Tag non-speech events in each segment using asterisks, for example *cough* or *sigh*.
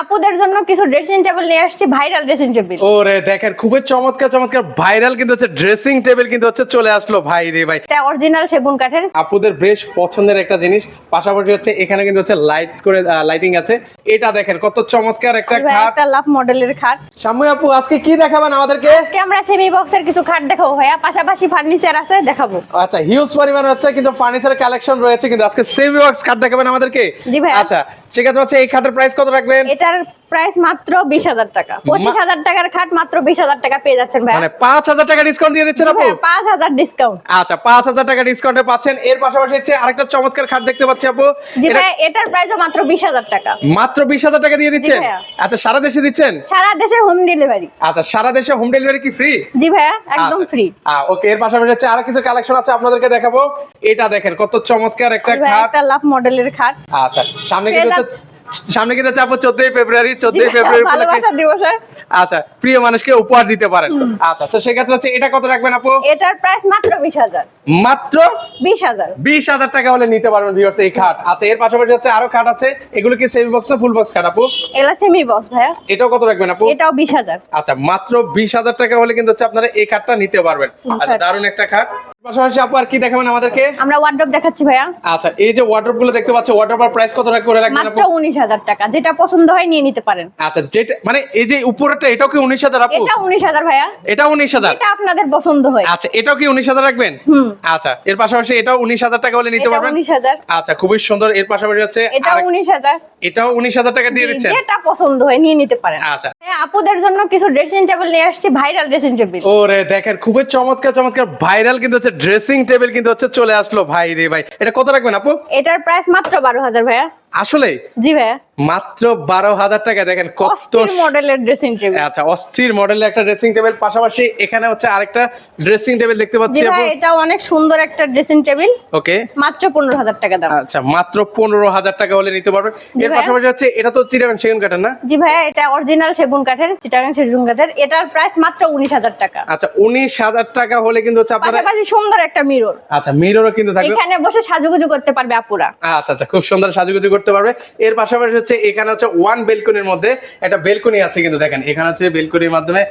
আপুদের জন্য কিছু ড্রেসিং টেবিল নিয়ে আসছি ভাইরাল ড্রেসিং টেবিল ওরে দেখেন খুবই চমৎকার চমৎকার ভাইরাল কিন্তু হচ্ছে ড্রেসিং টেবিল কিন্তু হচ্ছে চলে আসলো। ভাই রে ভাই। এটা অরিজিনাল সেগুন কাঠের। আপুদের বেশ পছন্দের একটা জিনিস পাশাপাশি হচ্ছে এখানে কিন্তু হচ্ছে লাইট করে লাইটিং আছে। এটা দেখেন কত চমৎকার একটা খাট। একটা লাভ মডেলের খাট। শামু আপু আজকে কি দেখাবেন আমাদেরকে? আজকে আমরা সেমি বক্সের কিছু খাট দেখাবো ভাইয়া। পাশাপাশি ফার্নিচার আছে দেখাবো। আচ্ছা হিউজ পরিমাণ হচ্ছে কিন্তু ফার্নিচার কালেকশন রয়েছে কিন্তু আজকে সেমি বক্স খাট দেখাবেন আমাদেরকে? জি ভাই। আচ্ছা সেক্ষেত্রে হচ্ছে এই খাটের প্রাইস কত রাখবেন? এটার প্রাইস মাত্র বিশ হাজার টাকা। পঁচিশ হাজার টাকার খাট মাত্র বিশ হাজার টাকা পেয়ে যাচ্ছেন ভাইয়া। মানে পাঁচ হাজার টাকা ডিসকাউন্ট দিয়ে দিচ্ছেন আপু? ভাইয়া, পাঁচ হাজার ডিসকাউন্ট আচ্ছা পাঁচ হাজার টাকা ডিসকাউন্টে পাচ্ছেন। এর পাশাপাশি হচ্ছে আরেকটা চমৎকার খাট দেখতে পাচ্ছি আপু। জি ভাই এটার প্রাইসও মাত্র বিশ হাজার টাকা। মাত্র বিশ হাজার টাকা দিয়ে দিচ্ছেন? আচ্ছা সারা দেশে দিচ্ছেন? সারা দেশে হোম ডেলিভারি আচ্ছা সারা দেশে হোম ডেলিভারি কি ফ্রি জি ভাইয়া একদম ফ্রি ওকে এর পাশাপাশি হচ্ছে আরও কিছু কালেকশন আছে আপনাদেরকে দেখাবো। এটা দেখেন কত চমৎকার একটা খাট। একটা লাভ মডেলের খাট। আচ্ছা সামনে কিন্তু সামনে কিন্তু চাপো চোদ্দই ফেব্রুয়ারি চোদ্দই *laughs* ফেব্রুয়ারি উপলক্ষে আচ্ছা প্রিয় মানুষকে উপহার দিতে পারেন। আচ্ছা তো সেক্ষেত্রে হচ্ছে এটা কত রাখবেন আপু? এটার প্রাইস মাত্র বিশ হাজার। মাত্র বিশ হাজার। বিশ হাজার টাকা হলে নিতে পারবেন ভিউয়ার্স এই খাট। আচ্ছা এর পাশাপাশি হচ্ছে আরও খাট আছে। এগুলো কি সেমি বক্স না ফুল বক্স খাট আপু? এলা সেমি বক্স ভাইয়া। এটাও কত রাখবেন আপু? এটাও বিশ হাজার। আচ্ছা মাত্র বিশ হাজার টাকা হলে কিন্তু হচ্ছে আপনারা এই খাটটা নিতে পারবেন। আচ্ছা। দারুণ একটা খাট। পাশাপাশি আপু আর কি দেখাবেন আমাদেরকে? আমরা ওয়ার্ড্রপ দেখাচ্ছি ভাইয়া। আচ্ছা এই যে ওয়ার্ড্রোবগুলো দেখতে পাচ্ছি ওয়ার্ড্রোব প্রাইস কত টাকা করে রাখবেন আপু? উনিশ হাজার টাকা। যেটা পছন্দ হয় নিয়ে নিতে পারেন। আচ্ছা যেটা মানে এই যে উপরেরটা এটাও কি উনিশ হাজার আপু? এটা উনিশ হাজার ভাইয়া। এটা উনিশ হাজার? এটা আপনাদের পছন্দ হয়। আচ্ছা এটাও কি উনিশ হাজার রাখবেন? হুম। আচ্ছা এর পাশাপাশি এটাও উনিশ হাজার টাকা হলে নিতে পারবেন? উনিশ হাজার। আচ্ছা খুবই সুন্দর এর পাশাপাশি এটা আরেক- উনিশ হাজার। এটাও উনিশ হাজার টাকা দিয়ে দিচ্ছেন? যেটা পছন্দ হয় নিয়ে নিতে পারেন। আচ্ছা। হ্যাঁ, আপুদের জন্য কিছু ড্রেসিং টেবিল নিয়ে আসছি ভাইরাল ড্রেসিং টেবিল ওরে দেখেন খুবই চমৎকার চমৎকার ভাইরাল কিন্তু ড্রেসিং টেবিল কিন্তু হচ্ছে চলে আসলো। ভাই রে ভাই, এটা কত রাখবেন আপু? এটার প্রাইস মাত্র বারো হাজার ভাইয়া। আসলে জি ভাইয়া। মাত্র বারো হাজার টাকা দেখেন কত মডেলের ড্রেসিং টেবিল আচ্ছা অস্থির মডেলের একটা ড্রেসিং টেবিল পাশাপাশি এখানে হচ্ছে আরেকটা ড্রেসিং টেবিল দেখতে পাচ্ছি এটা অনেক সুন্দর একটা ড্রেসিং টেবিল ওকে। মাত্র পনেরো হাজার টাকা দাম। আচ্ছা মাত্র পনেরো হাজার টাকা হলে নিতে পারবেন। এর পাশাপাশি হচ্ছে এটা তো চিরাগান সেগুন কাঠের না? জি ভাইয়া এটা অরিজিনাল সেগুন কাঠের চিটাগাং সেগুন কাঠের। এটার প্রাইস মাত্র উনিশ হাজার টাকা। আচ্ছা উনিশ হাজার টাকা হলে কিন্তু হচ্ছে আপনারা পাশাপাশি সুন্দর একটা মিরর আচ্ছা মিররও কিন্তু থাকবে। এখানে বসে সাজুগুজু করতে পারবে আপুরা। আচ্ছা আচ্ছা খুব সুন্দর সাজুগুজু করতে পারবে। এর পাশাপাশি হচ্ছে এখানে হচ্ছে ওয়ান বেলকনির মধ্যে একটা বেলকনি আছে কিন্তু দেখেন। এখানে হচ্ছে বেলকনির মাধ্যমে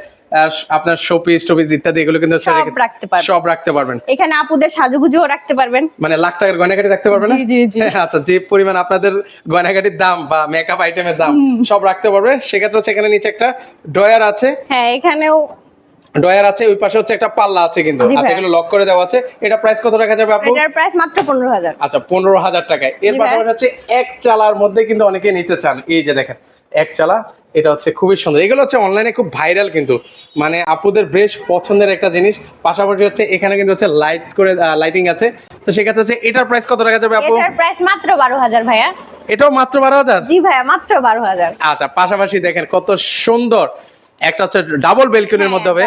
আপনার শোপিস টোপিস ইত্যাদি এগুলো কিন্তু সব রাখতে পারবেন। পারবেন। এখানে আপুদের সাজুগুজুও রাখতে পারবেন। মানে লাখ টাকার গয়নাঘাটি রাখতে পারবে না? জি, জি, জি। *laughs* আচ্ছা যে পরিমাণ আপনাদের গয়নাঘাটির দাম বা মেকআপ আইটেমের দাম সব রাখতে পারবে। সেক্ষেত্রে হচ্ছে এখানে নিচে একটা ড্রয়ার আছে। হ্যাঁ এখানেও ড্রয়ার আছে ওই পাশে হচ্ছে একটা পাল্লা আছে কিন্তু। আচ্ছা এগুলো লক করে দেওয়া আছে। এটা প্রাইস কত রাখা যাবে আপু? এটার প্রাইস মাত্র পনেরো হাজার। আচ্ছা পনেরো হাজার টাকায়। এর। পাশাপাশি হচ্ছে এক চালার মধ্যে কিন্তু অনেকে নিতে চান। এই যে দেখেন এক চালা এটা হচ্ছে খুবই সুন্দর। এগুলো হচ্ছে অনলাইনে খুব ভাইরাল কিন্তু। মানে আপুদের বেশ পছন্দের একটা জিনিস। পাশাপাশি হচ্ছে এখানে কিন্তু হচ্ছে লাইট করে লাইটিং আছে। তো সেক্ষেত্রে হচ্ছে এটার প্রাইস কত রাখা যাবে আপু? এটার প্রাইস মাত্র বারো হাজার ভাইয়া। এটাও মাত্র বারো হাজার? জি ভাইয়া মাত্র বারো হাজার। আচ্ছা পাশাপাশি দেখেন কত সুন্দর একটা হচ্ছে ডাবল বেলকনির হ্যাঁ, মধ্যে হবে।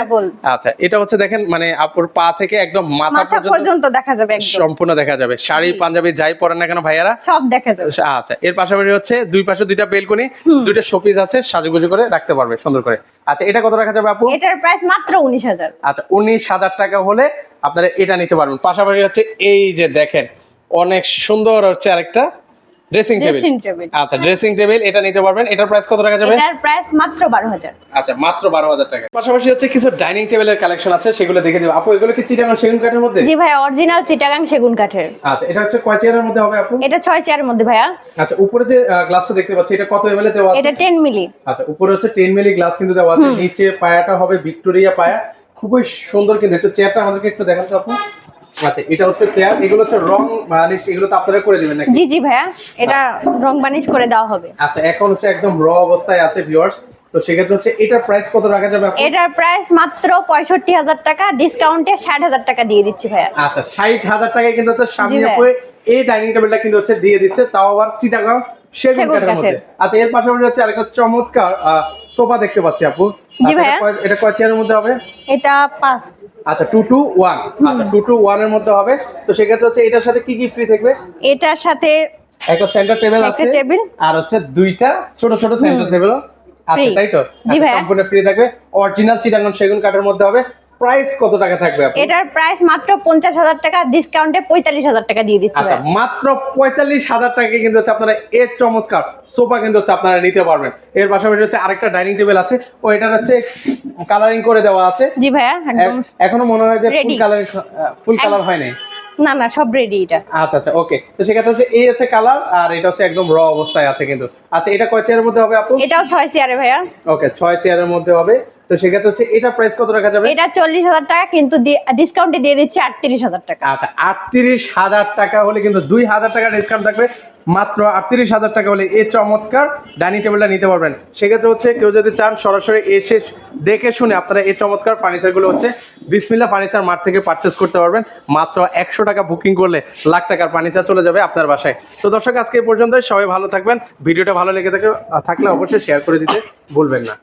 আচ্ছা এটা হচ্ছে দেখেন মানে আপুর পা থেকে একদম মাথা পর্যন্ত দেখা যাবে সম্পূর্ণ দেখা যাবে। শাড়ি পাঞ্জাবি যাই পরেন না কেন ভাইয়ারা? সব দেখা যাবে। আচ্ছা এর পাশাপাশি হচ্ছে দুই পাশে দুইটা বেলকনি দুইটা শোপিস আছে সাজুগুজু করে রাখতে পারবে সুন্দর করে। আচ্ছা এটা কত রাখা যাবে আপু? এটার প্রাইস মাত্র উনিশ হাজার। আচ্ছা উনিশ হাজার টাকা হলে আপনারা এটা নিতে পারবেন। পাশাপাশি হচ্ছে এই যে দেখেন অনেক সুন্দর হচ্ছে আরেকটা ড্রেসিং টেবিল আচ্ছা ড্রেসিং টেবিল এটা নিতে পারবেন। এটার প্রাইস কত রাখা যাবে? এটার প্রাইস মাত্র বারো হাজার। আচ্ছা মাত্র বারো হাজার টাকা। পাশাপাশি হচ্ছে কিছু ডাইনিং টেবিলের কালেকশন আছে সেগুলো দেখে দিব আপু এগুলো কি চিটাগাং সেগুন কাঠের মধ্যে? জি ভাইয়া অরিজিনাল চিটাগাং সেগুন কাঠের। আচ্ছা এটা হচ্ছে কয় চেয়ারের মধ্যে হবে আপু? এটা ছয় চেয়ারের মধ্যে ভাইয়া। আচ্ছা উপরে যে গ্লাসটা দেখতে পাচ্ছি এটা কত এমএল দেওয়া আছে? এটা টেন মিলি আচ্ছা উপরে হচ্ছে টেন মিলি গ্লাস কিন্তু দেওয়া আছে। নিচে পায়াটা হবে ভিক্টোরিয়া পায়া। খুবই সুন্দর কিন্তু একটু চেয়ারটা আমাদেরকে একটু দেখান তো আপু। আচ্ছা এটা হচ্ছে চেয়ার এগুলো হচ্ছে রং মালিশ এগুলো তো আপনারা করে দিবেন নাকি? জি জি ভাইয়া এটা রং বানিশ করে দেওয়া হবে। আচ্ছা এখন হচ্ছে একদম র অবস্থায় আছে ভিউয়ার্স তো সেক্ষেত্রে হচ্ছে এটার প্রাইস কত রাখা যাবে এটার প্রাইস মাত্র পঁয়ষট্টি হাজার টাকা ডিসকাউন্টে ষাট হাজার টাকা দিয়ে দিচ্ছি ভাইয়া। আচ্ছা ষাট হাজার টাকায় কিন্তু হচ্ছে স্বামী জি এই ডাইনিং টেবিলটা কিন্তু হচ্ছে দিয়ে দিচ্ছে তাও আবার চিটাগাং সেগুন সেগুন কাঠের মধ্যে। আচ্ছা এর পাশাপাশি হচ্ছে আরেকটা চমৎকার সোফা দেখতে পাচ্ছি আপু। জি আচ্ছা, ভাইয়া। এটা কয় চেয়ারের মধ্যে হবে? এটা পাঁচ। আচ্ছা টু টু ওয়ান আচ্ছা টু টু ওয়ানের মধ্যে হবে। তো সেক্ষেত্রে হচ্ছে এটার সাথে কি কি ফ্রি থাকবে? এটার সাথে একটা সেন্টার টেবিল একটা আছে টেবিল। আর হচ্ছে দুইটা ছোট ছোট সেন্টার টেবিল আছে তাই তো? আচ্ছা, সম্পূর্ণ ফ্রি থাকবে। অরিজিনাল চিটাঙ্গন সেগুন কাঠের মধ্যে হবে। প্রাইস কত টাকা থাকবে এটার প্রাইস মাত্র পঞ্চাশ হাজার টাকা ডিসকাউন্টে পঁয়তাল্লিশ হাজার টাকা দিয়ে দিচ্ছি আচ্ছা মাত্র পঁয়তাল্লিশ হাজার টাকা কিন্তু হচ্ছে আপনারা এর চমৎকার সোফা কিন্তু হচ্ছে আপনারা নিতে পারবেন। এর পাশাপাশি হচ্ছে আরেকটা ডাইনিং টেবিল আছে ও এটার হচ্ছে কালারিং করে দেওয়া আছে। জি ভাইয়া এখনও মনে হয় যে ফুল. কালার ফুল কালার হয় নাই না না সব রেডি এটা। আচ্ছা আচ্ছা ওকে তো সেক্ষেত্রে হচ্ছে এই হচ্ছে কালার আর এটা হচ্ছে একদম র অবস্থায় আছে কিন্তু। আচ্ছা এটা কয় চেয়ারের মধ্যে হবে আপু? এটাও ছয় চেয়ারে ভাইয়া। ওকে ছয় চেয়ারের মধ্যে হবে। তো সেক্ষেত্রে হচ্ছে এটা প্রাইস কত রাখা যাবে? এটা চল্লিশ হাজার টাকা কিন্তু ডিসকাউন্টে দিয়ে দিচ্ছি আটত্রিশ হাজার টাকা। আচ্ছা আটত্রিশ হাজার টাকা হলে কিন্তু দুই হাজার টাকা ডিসকাউন্ট থাকবে। মাত্র আটত্রিশ হাজার টাকা হলে এই চমৎকার ডাইনিং টেবিলটা নিতে পারবেন। সেক্ষেত্রে হচ্ছে কেউ যদি চান সরাসরি এসে দেখে শুনে আপনারা এই চমৎকার ফার্নিচারগুলো হচ্ছে বিসমিল্লা ফার্নিচার মার্ট থেকে পারচেস করতে পারবেন। মাত্র একশো টাকা বুকিং করলে লাখ টাকার ফার্নিচার চলে যাবে আপনার বাসায়। তো দর্শক আজকে এই পর্যন্তই। সবাই ভালো থাকবেন। ভিডিওটা ভালো লেগে থাকে থাকলে অবশ্যই শেয়ার করে দিতে ভুলবেন না।